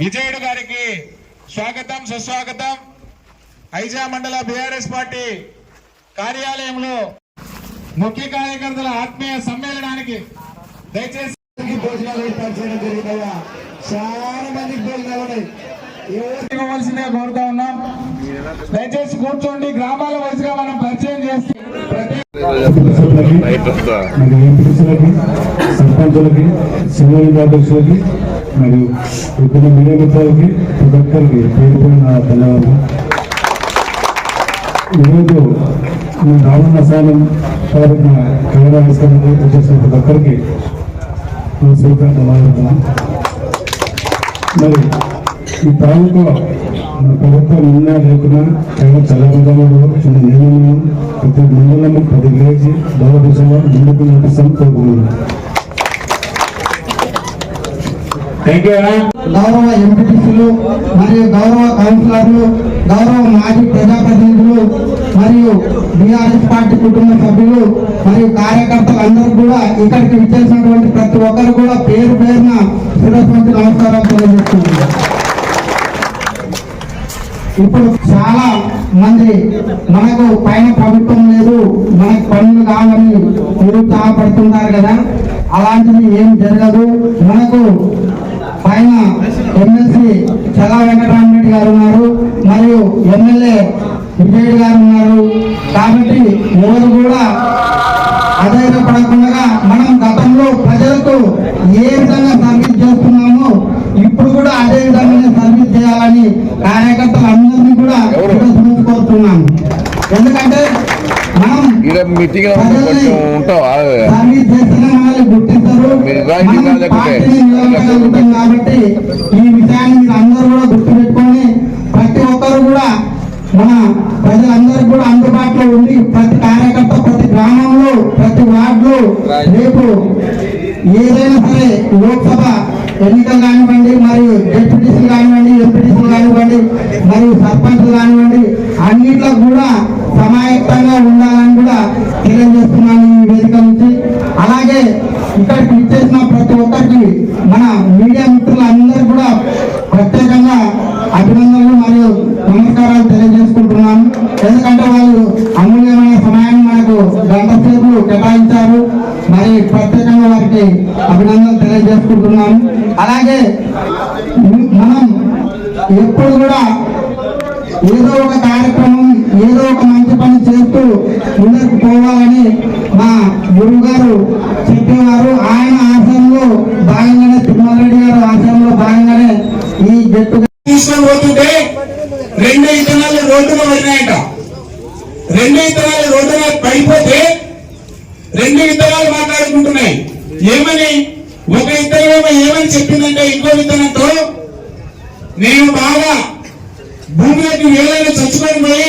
విజయుడు గారికి స్వాగతం సుస్వాగతం. ఐజా మండల బీఆర్ఎస్ పార్టీ కార్యాలయంలో ముఖ్య కార్యకర్తల ఆత్మీయ సమ్మేళనానికి దయచేసి భోజనాలు ఏర్పాటు చేయడం జరిగిందయ్యా. చాలా మందికి భోజనాలు ఉన్నాయి. ఎవరు కోరుతా ఉన్నాం. దయచేసి కూర్చోండి. గ్రామాల వయసుగా మనం పరిచయం చేస్తే ప్రతి మరి ఎంపీసీలకి సర్పంచులకి సినిమా అధ్యక్షులకి మరియు ఇప్పుడు మీడియా మిత్రులకి ప్రతి ఒక్కరికి పేరు పైన ధన్యవాదాలు ఈరోజు మేము రానున్న సాయం తరపున కరోనా విస్తరణకు వచ్చేసిన ప్రతి ఒక్కరికి నా స్వీకారం మరి ఈ తాలూకా మన ప్రభుత్వం ఉన్నా లేకున్నా కేవలం చల్లబడ్డవాడు చిన్న నియమం ప్రతి మండలం ప్రతి విలేజ్ దళదిశలో ముందుకు నడిపిస్తాం కోరుకున్నాను గౌరవ ఎంపీటీసీలు మరియు గౌరవ కౌన్సిలర్లు గౌరవ మాజీ ప్రజాప్రతినిధులు మరియు బీఆర్ఎస్ పార్టీ కుటుంబ సభ్యులు మరియు కార్యకర్తలు అందరూ కూడా ఇక్కడికి విచ్చేసినటువంటి ప్రతి ఒక్కరు కూడా పేరు పేరున శిరస్వంతి నమస్కారాలు తెలియజేస్తున్నారు ఇప్పుడు చాలా మంది మనకు పైన ప్రభుత్వం లేదు మనకు పనులు కావాలని నిరుత్సాహపడుతున్నారు కదా. అలాంటిది ఏం జరగదు. మనకు పైన ఎమ్మెల్సీ చలా వెంకటరామరెడ్డి గారు ఉన్నారు మరియు ఎమ్మెల్యే విజయ్ గారు ఉన్నారు. కాబట్టి ఎవరు కూడా అధైర్యపడకుండా మనం గతంలో ప్రజలకు ఏ విధంగా సర్వీస్ చేస్తున్నామో ఇప్పుడు కూడా అదే చేయాలని కార్యకర్తలు అందరినీ కూడా శిరస్సు కోరుతున్నాం. ఎందుకంటే మనం కాబట్టి ఈ విషయాన్ని మీరు అందరూ కూడా గుర్తుపెట్టుకొని ప్రతి ఒక్కరు కూడా మన ప్రజలందరూ కూడా అందుబాటులో ఉండి ప్రతి కార్యకర్త ప్రతి గ్రామంలో ప్రతి వార్డులో రేపు ఏదైనా సరే లోక్సభ ఎన్నికలు కానివ్వండి మరియు డిప్యూటీసీలు కానివ్వండి ఎంపీటీసీలు కానివ్వండి మరియు సర్పంచ్లు కానివ్వండి అన్నింటిలో కూడా సమాయత్తంగా ఉండాలని కూడా తెలియజేస్తున్నాను ఈ వేదిక నుంచి. అలాగే ఇక్కడికి ఇచ్చేసిన ప్రతి ఒక్కరికి మన మీడియా మిత్రులందరూ కూడా ప్రత్యేకంగా అభినందనలు మరియు నమస్కారాలు తెలియజేసుకుంటున్నాను. ఎందుకంటే వాళ్ళు అమూల్యమైన సమయాన్ని మనకు గంట సేపు కేటాయించారు. మరి ప్రత్యేకంగా వారికి అభినందనలు తెలియజేసుకుంటున్నాను. అలాగే మనం ఎప్పుడు కూడా ఏదో ఒక కార్యక్రమం ఏదో ఒక మంచి పని చేస్తూ ముందుకు పోవాలని మా గురువు గారు చెప్పేవారు. ఆయన ఆశయంలో భాగంగానే తిరుమలరెడ్డి గారు ఆశయంలో భాగంగానే ఈ జట్టు తీసుకొని పోతుంటే రెండు ఇతనాలు రోడ్డున వదిలినాయట రెండు ఇతనాలు రోడ్డున పడిపోతే రెండు విత్తనాలు మాట్లాడుకుంటున్నాయి. ఏమని? ఒక ఇతరం ఏమని చెప్పిందంటే ఇంకో విత్తనంతో నేను బాగా భూమిలోకి వేలైన చచ్చిపోయి